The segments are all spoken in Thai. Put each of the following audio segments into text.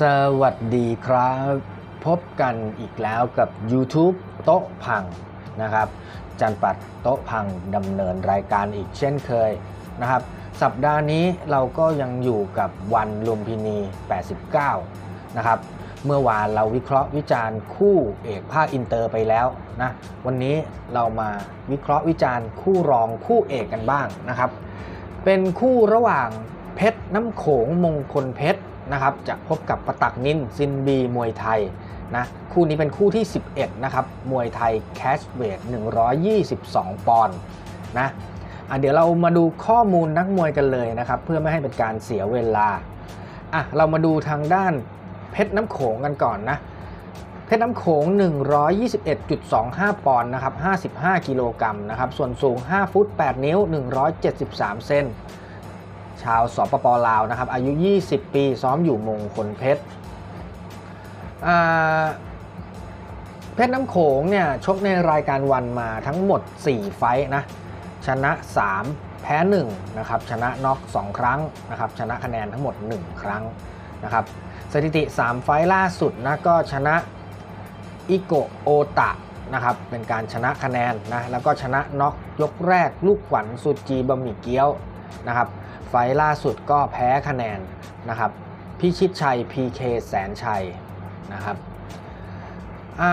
สวัสดีครับ พบกันอีกแล้วกับ YouTube โต๊ะพังนะครับ จันปัดโต๊ะพังดำเนินรายการอีกเช่นเคยนะครับ สัปดาห์นี้เราก็ยังอยู่กับวันลุมพินี 89 นะครับ เมื่อวานเราวิเคราะห์วิจารณ์คู่เอกภาคอินเตอร์ไปแล้วนะ วันนี้เรามาวิเคราะห์วิจารณ์คู่รองคู่เอกกันบ้างนะครับ เป็นคู่ระหว่างเพชรน้ำโขงมงคลเพชร นะครับจะพบกับประตักนินซินบีมวยไทยนะคู่นี้เป็นคู่ที่ 11 นะครับ มวยไทยแคชเวท122 ปอนด์นะะเดี๋ยวเรามาดูข้อมูลนักมวยกันเลยนะครับ เพื่อไม่ให้เป็นการเสียเวลาอะเรามาดูทางด้านเพชรน้ำโขงกันก่อนนะเพชรน้ำโขง 121.25 ปอนด์นะครับ 55 กิโลกรัมนะครับ ส่วนสูง 5 ฟุต 8 นิ้ว 173 เซน ชาวสปปลาวนะครับอายุ 20 ปีซ้อมอยู่มงคลเพชรเพชรน้ำโขงเนี่ยชกในรายการวันมาทั้งหมด 4 ไฟนะชนะ 3 แพ้ 1 นะครับ ชนะน็อก 2 ครั้งนะครับ ชนะคะแนนทั้งหมด 1 ครั้งนะครับ สถิติ 3 ไฟล่าสุดนะก็ชนะอิโกโอตะนะครับ เป็นการชนะคะแนนนะ แล้วก็ชนะน็อกยกแรกลูกขวัญสุจีบะหมี่เกี๊ยวนะครับ ไฟล่าสุดก็แพ้คะแนนนะครับพิชิตชัย PK แสนชัยนะครับ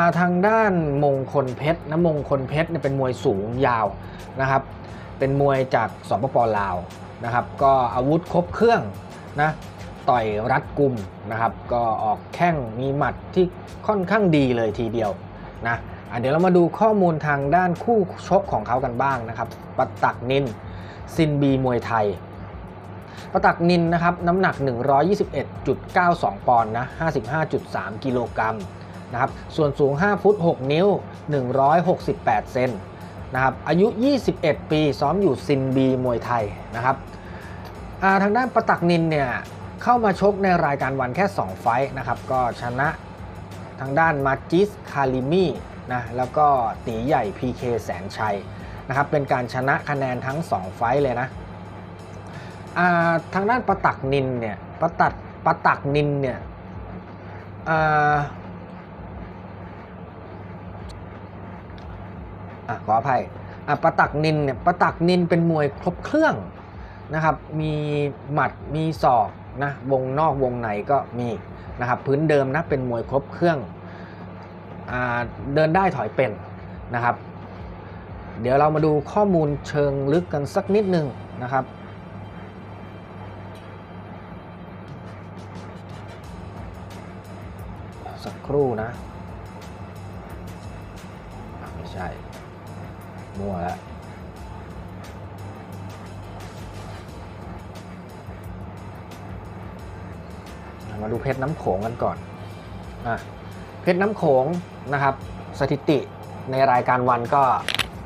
าทางด้านมงคลเพชรนะมงคลเพชรเนี่ยเป็นมวยสูงยาวนะครับ เป็นมวยจากสปปลาวนะครับ ก็อาวุธครบเครื่องนะต่อยรัดกุมนะครับ ก็ออกแข้งมีหมัดที่ค่อนข้างดีเลยทีเดียวนะเดี๋ยวเรามาดูข้อมูลทางด้านคู่ชกของเขากันบ้างนะครับปะตักนินซินบีมวยไทย ประตักนินนะครับน้ำหนัก 121.92 ปอนด์นะ 55.3 กิโลกรัมนะครับส่วนสูง 5 ฟุต 6 นิ้ว 168 เซนนะครับอายุ 21 ปีซ้อมอยู่ซินบีมวยไทยนะครับอ่าทางด้านประตักนินเนี่ยเข้ามาชกในรายการวันแค่ 2 ไฟท์นะครับก็ชนะทางด้านมาจิสคาลิมีนะแล้วก็ตีใหญ่ PK แสนชัยนะครับเป็นการชนะคะแนนทั้ง 2 ไฟท์เลยนะ ทางด้านประตักนินเนี่ยประตักประตักนินเนี่ยอขออภัยประตักนินเนี่ยประตักนินเป็นมวยครบเครื่องนะครับ มีหมัด มีศอกนะ วงนอกวงในก็มีนะครับ พื้นเดิมนะเป็นมวยครบเครื่องอเดินได้ถอยเป็นนะครับ เดี๋ยวเรามาดูข้อมูลเชิงลึกกันสักนิดนึงนะครับ ครู่นะ ไม่ใช่ มั่วแล้วมาดูเพชรน้ำโขงกันก่อนอะเพชรน้ำโขงนะครับ สถิติในรายการวันก็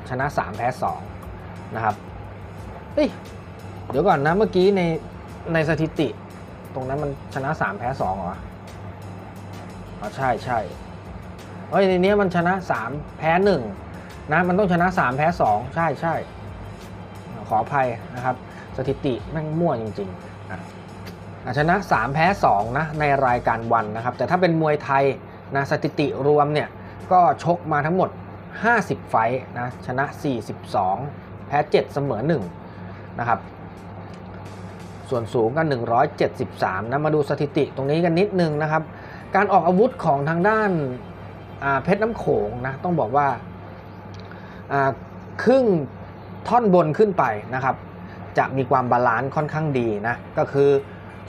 ชนะ 3 แพ้2นะครับเฮ้ยเดี๋ยวก่อนนะเมื่อกี้ในในสถิติ ตรงนั้นมันชนะ 3 แพ้2เหรอ อ๋อใช่ใช่เฮ้ยในนี้มันชนะ3แพ้1นะมันต้องชนะ3แพ้2ใช่ใช่ขออภัยนะครับ สถิติแม่งมั่วจริงๆอะอะชนะ 3 แพ้ 2 นะ ในรายการวันนะครับ แต่ถ้าเป็นมวยไทยนะสถิติรวมเนี่ย ก็ชกมาทั้งหมด 50 ไฟนะชนะ 42 แพ้ 7 เสมอ 1 นะครับ ส่วนสูงกัน173 นะ มาดูสถิติตรงนี้กันนิดนึงนะครับ การออกอาวุธของทางด้านาเพชรน้ำโขงนะต้องบอกว่าาครึ่งท่อนบนขึ้นไปนะครับ จะมีความบาลานซ์ค่อนข้างดีนะก็คือ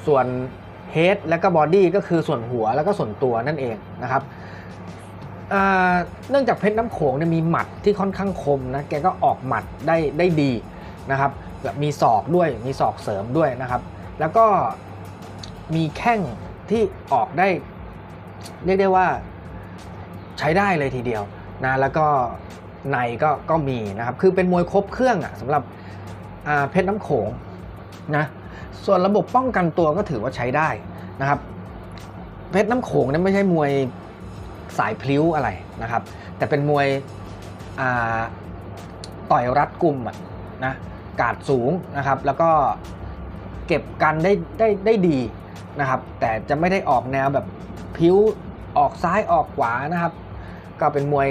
ส่วนเฮดและก็บอดี้ก็คือส่วนหัวแล้วก็ส่วนตัวนั่นเองนะครับเนื่องจากเพชรน้ำโขงเนี่ยมีหมัดที่ค่อนข้างคมนะแกก็ออกหมัดได้ได้ดีนะครับแบบมีศอกด้วยมีศอกเสริมด้วยนะครับ แล้วก็มีแข้งที่ออกได้ เรียกได้ว่าใช้ได้เลยทีเดียวนะแล้วก็ในก็ก็มีนะครับคือเป็นมวยครบเครื่องอะสำหรับเพชรน้ำโขงนะส่วนระบบป้องกันตัวก็ถือว่าใช้ได้นะครับเพชรน้ำโขงเนี่ยไม่ใช่มวยสายพลิ้วอะไรนะครับ แต่เป็นมวยต่อยรัดกุมนะกาดสูงนะครับ แล้วก็เก็บกันได้ได้ได้ดีนะครับ แต่จะไม่ได้ออกแนวแบบ พิ้วออกซ้ายออกขวานะครับ ก็เป็นมวย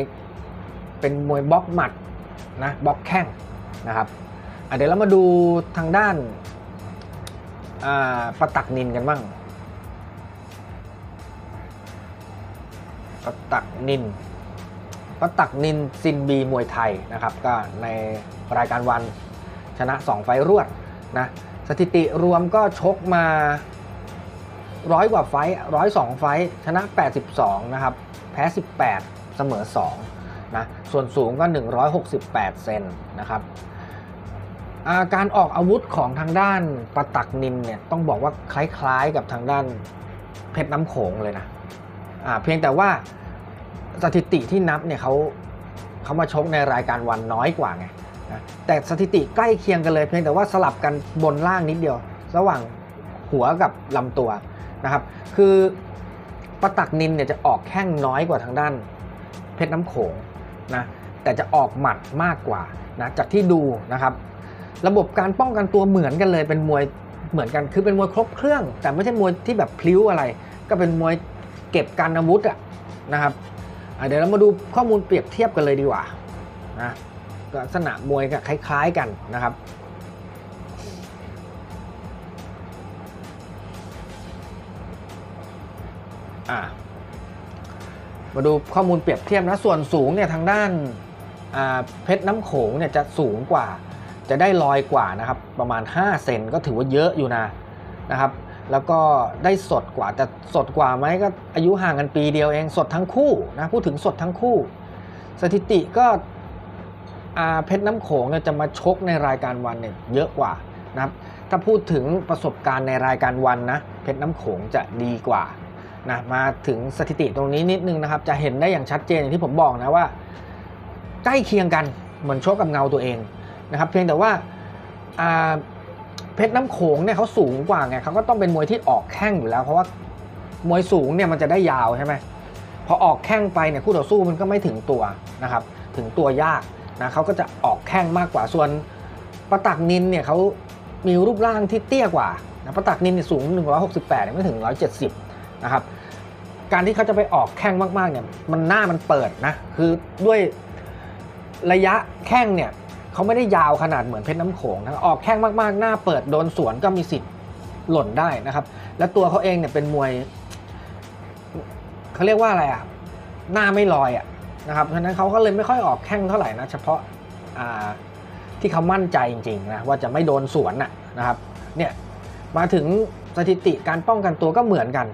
เป็นมวยบล็อกหมัดนะบล็อกแข้งนะครับเดี๋ยวเรามาดูทางด้านาประตักนินกันบ้างประตักนินประตักนินซินบีมวยไทยนะครับก็ในรายการวันชนะ 2 ไฟรวดนะสถิติรวมก็ชกมา ร้อยกว่าไฟร้อยสองไฟชนะ 82 นะครับ แพ้ 18 เสมอ 2 นะ ส่วนสูงก็ 168 เซนนะครับาการออกอาวุธของทางด้านประตักนินเนี่ยต้องบอกว่าคล้ายๆกับทางด้านเพชรน้ำโขงเลยนะเพียงแต่ว่าสถิติที่นับเนี่ยเขาเขามาชกในรายการวันน้อยกว่าไงนะแต่สถิติใกล้เคียงกันเลย เพียงแต่ว่าสลับกันบนล่างนิดเดียว ระหว่างหัวกับลำตัว นะครับ คือประตักนินเนี่ยจะออกแข้งน้อยกว่าทางด้าน เพชรน้ำโขงนะแต่จะออกหมัดมากกว่านะจากที่ดูนะครับ ระบบการป้องกันตัวเหมือนกันเลยเป็นมวยเหมือนกันคือเป็นมวยครบเครื่อง แต่ไม่ใช่มวยที่แบบพลิ้วอะไร ก็เป็นมวยเก็บการอาวุธอะนะครับเดี๋ยวเรามาดูข้อมูลเปรียบเทียบกันเลยดีกว่านะลักษณะมวยก็คล้าย ๆกันนะครับ อะมาดูข้อมูลเปรียบเทียบนะส่วนสูงเนี่ยทางด้านเพชรน้ำโขงเนี่ยจะสูงกว่า จะได้ลอยกว่านะครับ ประมาณ 5 เซนก็ถือว่าเยอะอยู่นะนะครับ แล้วก็ได้สดกว่าแต่สดกว่าไหมก็อายุห่างกันปีเดียวเองสดทั้งคู่นะพูดถึงสดทั้งคู่ สถิติก็เพชรน้ำโขงเนี่ยจะมาชกในรายการวันเนี่ยเยอะกว่านะครับถ้าพูดถึงประสบการณ์ในรายการวันนะเพชรน้ำโขงจะดีกว่า นะมาถึงสถิติตรงนี้นิดนึงนะครับ จะเห็นได้อย่างชัดเจนอย่างที่ผมบอกนะว่า ใกล้เคียงกันเหมือนโชกกับเงาตัวเองนะครับ เพียงแต่ว่าเพชรน้ำโขงเนี่ยเขาสูงกว่าไงเขาก็ต้องเป็นมวยที่ออกแข้งอยู่แล้ว เพราะว่ามวยสูงเนี่ยมันจะได้ยาวใช่ไหมพอออกแข้งไปเนี่ยคู่ต่อสู้มันก็ไม่ถึงตัวนะครับ ถึงตัวยากนะเขาก็จะออกแข้งมากกว่าส่วนประตักนินเนี่ยเขามีรูปร่างที่เตี้ยกว่านะประตักนินเนี่ยสูง 168 ไม่ถึง 170 นะครับการที่เขาจะไปออกแข้งมากๆเนี่ยมันหน้ามันเปิดนะคือด้วยระยะแข้งเนี่ยเขาไม่ได้ยาวขนาดเหมือนเพชรน้ำโขงนะออกแข้งมากๆ หน้าเปิดโดนสวนก็มีสิทธิ์หล่นได้นะครับ และตัวเขาเองเนี่ยเป็นมวยเขาเรียกว่าอะไรอะหน้าไม่ลอยอะนะครับเพราะฉะนั้นเขาก็เลยไม่ค่อยออกแข้งเท่าไหร่นะเฉพาะอ่าที่เขามั่นใจจริงๆนะว่าจะไม่โดนสวนนะนะครับเนี่ยมาถึงสถิติการป้องกันตัวก็เหมือนกัน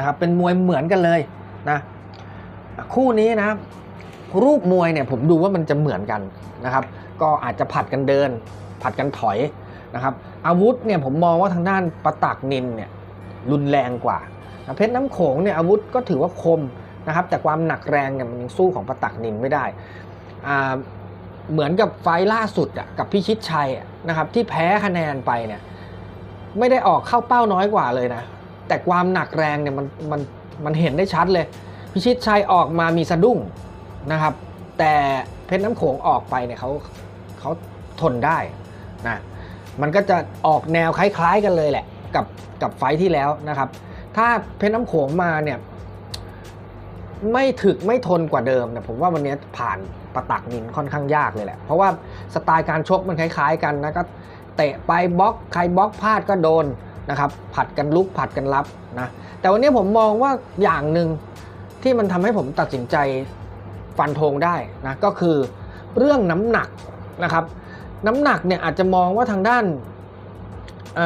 นะครับเป็นมวยเหมือนกันเลยนะคู่นี้นะรูปมวยเนี่ยผมดูว่ามันจะเหมือนกันนะครับ ก็อาจจะผัดกันเดิน ผัดกันถอยนะครับ อาวุธเนี่ยผมมองว่าทางด้านประตักนินเนี่ยรุนแรงกว่าเพชรน้ำโขงเนี่ยอาวุธก็ถือว่าคมนะครับ แต่ความหนักแรงเนี่ยมันยังสู้ของประตักนินไม่ได้เหมือนกับไฟล่าสุดอะกับพิชิตชัยนะครับที่แพ้คะแนนไปเนี่ยไม่ได้ออกเข้าเป้าน้อยกว่าเลยนะ แต่ความหนักแรงเนี่ยมันมันมันเห็นได้ชัดเลย พิชิตชัยออกมามีสะดุ้งนะครับ แต่เพชรน้ำโขงออกไปเนี่ยเขาเขาทนได้นะมันก็จะออกแนวคล้าย ๆกันเลยแหละ กับกับไฟท์ที่แล้วนะครับ ถ้าเพชรน้ำโขงมาเนี่ยไม่ถึกไม่ทนกว่าเดิมเนี่ยผมว่าวันนี้ผ่านประตักนินค่อนข้างยากเลยแหละ เพราะว่าสไตล์การชกมันคล้าย ๆ กันนะก็เตะไปบล็อกใครบล็อกพลาดก็โดน นะครับผัดกันลุกผัดกันรับนะแต่วันนี้ผมมองว่าอย่างหนึ่งที่มันทำให้ผมตัดสินใจฟันธงได้นะก็คือเรื่องน้ำหนักนะครับน้ำหนักเนี่ยอาจจะมองว่าทางด้านอ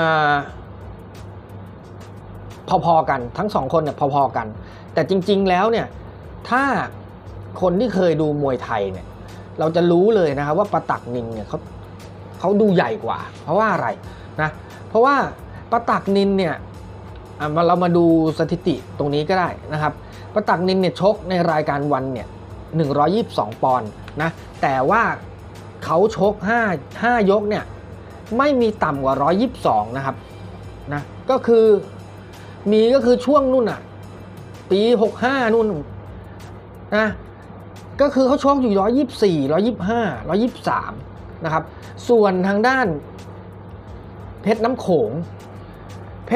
พอๆกันทั้งสองคนเนี่ยพอๆกัน แต่จริงๆแล้วเนี่ยถ้าคนที่เคยดูมวยไทยเนี่ยเราจะรู้เลยนะครับว่าประตักนินเนี่ยเขาเขาดูใหญ่กว่า เพราะว่าอะไรนะเพราะว่า ประตักนินเนี่ยมาเรามาดูสถิติตรงนี้ก็ได้นะครับ ประตักนินเนี่ยชกในรายการวันเนี่ย122 ปอนด์นะ แต่ว่าเขาชก 5 5 ยกเนี่ยไม่มีต่ำกว่า 122 นะครับนะ ก็คือมีก็คือช่วงนู่นอะ ปี 65 นู่นนะ ก็คือเขาชกอยู่ 124 125 123 นะครับ ส่วนทางด้านเพชรน้ำโขง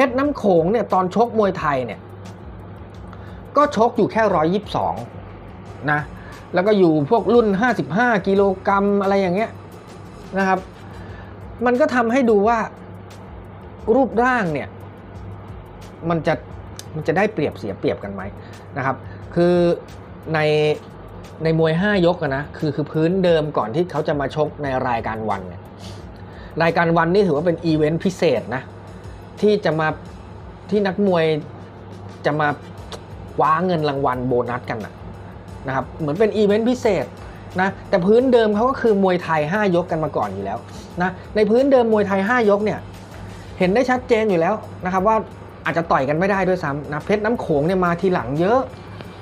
ชรน้ำโขงเนี่ยตอนชกมวยไทยเนี่ยก็ชกอยู่แค่ร้อยยิบสองนะแล้วก็อยู่พวกรุ่น 55 กิโลกรัมอะไรอย่างเงี้ยนะครับ มันก็ทำให้ดูว่ารูปร่างเนี่ย มันจะมันจะได้เปรียบเสียเปรียบกันไหมนะครับ คือในในมวย 5 ยกนะคือคือพื้นเดิมก่อนที่เขาจะมาชกในรายการวันเนี่ยรายการวันนี่ถือว่าเป็นอีเวนต์พิเศษนะ ที่จะมาที่นักมวยจะมาคว้าเงินรางวัลโบนัสกันนะนะครับเหมือนเป็นอีเวนต์พิเศษนะแต่พื้นเดิมเขาก็คือมวยไทย 5 ยกกันมาก่อนอยู่แล้วนะในพื้นเดิมมวยไทย 5 ยกเนี่ยเห็นได้ชัดเจนอยู่แล้วนะครับว่าอาจจะต่อยกันไม่ได้ด้วยซ้ำนะเพชรน้ำโขงเนี่ยมาทีหลังเยอะ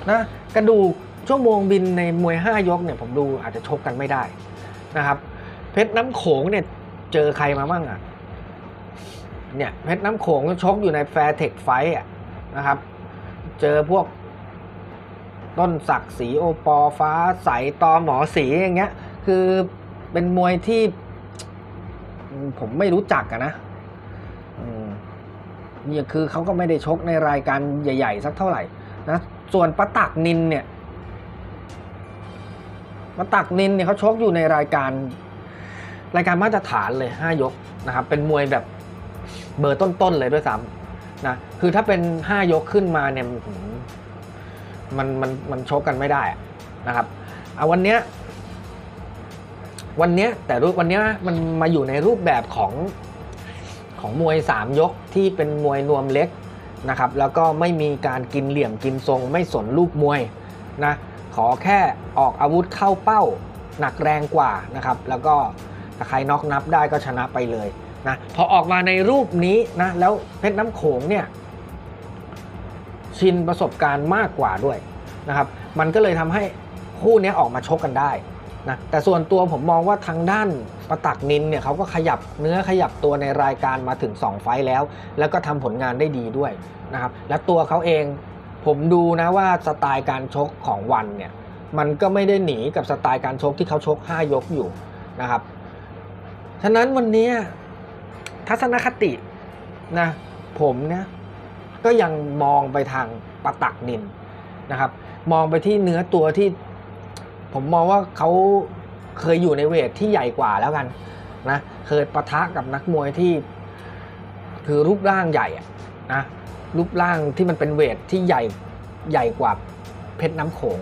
นะกระดูกชั่วโมงบินในมวย 5 ยกเนี่ยผมดูอาจจะชกกันไม่ได้นะครับเพชรน้ำโขงเนี่ยเจอใครมาบ้างอะ เนี่ยเพชรน้ำโขงชกอยู่ในแฟร์เทคไฟอะนะครับ เจอพวกต้นศักดิ์ศรีโอปอฟ้าใสตอหมอสีอย่างเงี้ย คือเป็นมวยที่ ผมไม่รู้จักอะนะเนี่ยคือเขาก็ไม่ได้ชกในรายการใหญ่ ๆ สักเท่าไหร่นะส่วนปะตักนินเนี่ยปะตักนินเนี่ยเขาชกอยู่ในรายการรายการมาตรฐานเลยห้ายกนะครับ เป็นมวยแบบ เบอร์ต้นๆเลยด้วยซ้ำนะคือถ้าเป็น 5 ยกขึ้นมาเนี่ยมันมันมันชกกันไม่ได้นะครับเอาวันเนี้ยวันเนี้ยแต่รูปวันเนี้ยมันมาอยู่ในรูปแบบของของมวย 3 ยกที่เป็นมวยนวมเล็กนะครับ แล้วก็ไม่มีการกินเหลี่ยมกินทรง ไม่สนลูกมวยนะขอแค่ออกอาวุธเข้าเป้าหนักแรงกว่านะครับ แล้วก็ถ้าใครน็อกนับได้ก็ชนะไปเลย นะพอออกมาในรูปนี้นะแล้วเพชรน้ำโขงเนี่ยชินประสบการณ์มากกว่าด้วยนะครับมันก็เลยทำให้คู่นี้ออกมาชกกันได้นะแต่ส่วนตัวผมมองว่าทางด้านประตักนินเนี่ยเขาก็ขยับเนื้อขยับตัวในรายการมาถึง 2 ไฟล์แล้ว แล้วก็ทำผลงานได้ดีด้วยนะครับและตัวเขาเองผมดูนะว่าสไตล์การชกของวันเนี่ยมันก็ไม่ได้หนีกับสไตล์การชกที่เขาชก 5 ยกอยู่นะครับ ฉะนั้นวันนี้ ทัศนคตินะผมเนี่ยก็ยังมองไปทางปะตักนินนะครับ มองไปที่เนื้อตัวที่ ผมมองว่าเขาเคยอยู่ในเวทที่ใหญ่กว่าแล้วกันนะเคยปะทะกับนักมวยที่ คือรูปร่างใหญ่อะนะรูปร่างที่มันเป็นเวทที่ใหญ่ใหญ่กว่าเพชรน้ำโขง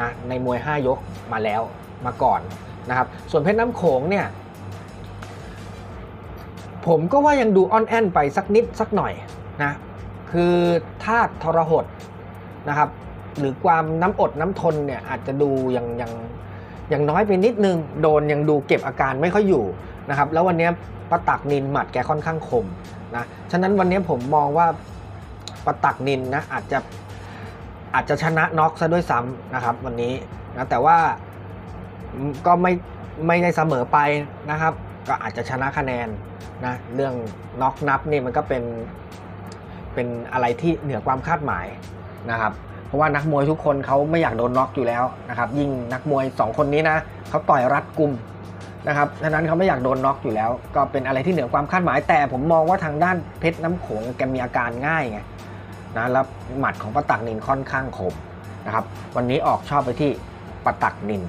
นะในมวย 5 ยกมาแล้วมาก่อนนะครับ ส่วนเพชรน้ำโขงเนี่ย ผมก็ว่ายังดูอ่อนแอนไปสักนิดสักหน่อยนะคือธาตุทรหดนะครับ หรือความน้ำอดน้ำทนเนี่ยอาจจะดูยังยังยังน้อยไปนิดนึงโดนยังดูเก็บอาการไม่ค่อยอยู่นะครับแล้ววันนี้ปะตักนินหมัดแกค่อนข้างคมนะฉะนั้นวันนี้ผมมองว่าปะตักนินนะอาจจะอาจจะชนะน็อกซะด้วยซ้ำนะครับ วันนี้นะแต่ว่าก็ไม่ไม่ได้เสมอไปนะครับ ก็อาจจะชนะคะแนน นะเรื่องน็อกนับนี่มันก็เป็นเป็นอะไรที่เหนือความคาดหมายนะครับเพราะว่านักมวยทุกคนเขาไม่อยากโดนน็อกอยู่แล้วนะครับยิ่งนักมวย 2 คนนี้นะเขาต่อยรัดกุมนะครับฉะนั้นเขาไม่อยากโดนน็อกอยู่แล้ว ก็เป็นอะไรที่เหนือความคาดหมาย แต่ผมมองว่าทางด้านเพชรน้ำโขงแกมีอาการง่ายไงนะแล้วหมัดของปะตักนินค่อนข้างคมนะครับวันนี้ออกชอบไปที่ปะตักนิน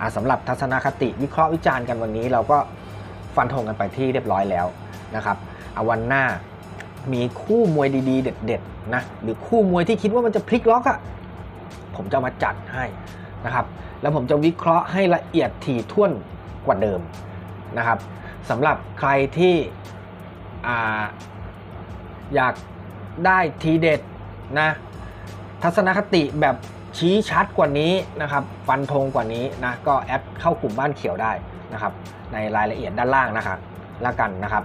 อ่าสำหรับทัศนคติวิเคราะห์วิจารณ์กันวันนี้เราก็ ฟันธงกันไปที่เรียบร้อยแล้วนะครับเอาวันหน้ามีคู่มวยดีๆ เด็ดๆนะหรือคู่มวยที่คิดว่ามันจะพลิกล็อกอะ่ะผมจะมาจัดให้นะครับ แล้วผมจะวิเคราะห์ให้ละเอียดถี่ถ้วนกว่าเดิมนะครับสำหรับใครที่อาอยากได้ทีเด็ดนะทัศนคติแบบชี้ชัดกว่านี้นะครับ ฟันธงกว่านี้นะก็แอดเข้ากลุ่มบ้านเขียวได้ นะครับในรายละเอียดด้านล่างนะครับละกันนะครับ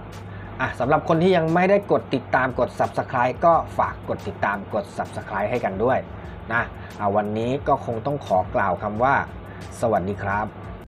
อะสำหรับคนที่ยังไม่ได้กดติดตามกด Subscribe ก็ฝากกดติดตามกด Subscribe ให้กันด้วยนะะวันนี้ก็คงต้องขอกล่าวคำว่า สวัสดีครับ